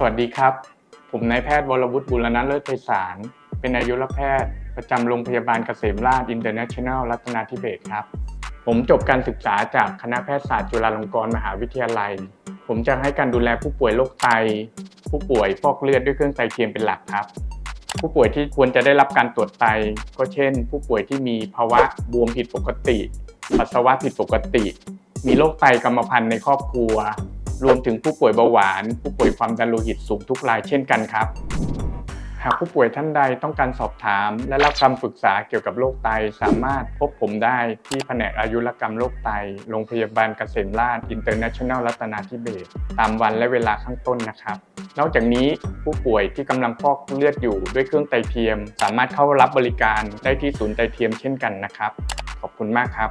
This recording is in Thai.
สวัสดีครับ ผมนายแพทย์วรวุฒิบุรณะเลิศไพศาล เป็นอายุรแพทย์ ประจำโรงพยาบาลเกษมราชอินเตอร์เนชั่นแนลรัตนาธิเบศครับ ผมจบการศึกษาจากคณะแพทยศาสตร์จุฬาลงกรณ์มหาวิทยาลัย ผมจะให้การดูแลผู้ป่วยโรคไต ผู้ป่วยฟอกเลือดด้วยเครื่องไตเทียมเป็นหลักครับ ผู้ป่วยที่ควรจะได้รับการตรวจไต ก็เช่น ผู้ป่วยที่มีภาวะบวมผิดปกติ ปัสสาวะผิดปกติ มีโรคไตกรรมพันธุ์ในครอบครัว รวมถึงผู้ป่วยเบาหวาน ผู้ป่วยความดันโลหิตสูงทุกรายเช่นกันครับ หากผู้ป่วยท่านใดต้องการสอบถาม และรับคำปรึกษาเกี่ยวกับโรคไต สามารถพบผมได้ที่แผนกอายุรกรรมโรคไต โรงพยาบาลเกษมราชอินเตอร์เนชั่นแนลรัตนาธิเบศตามวันและเวลาข้างต้นนะครับ นอกจากนี้ผู้ป่วยที่กำลังฟอกเลือดอยู่ด้วยเครื่องไตเทียม สามารถเข้ารับบริการได้ที่ศูนย์ไตเทียมเช่นกันนะครับ ขอบคุณมากครับ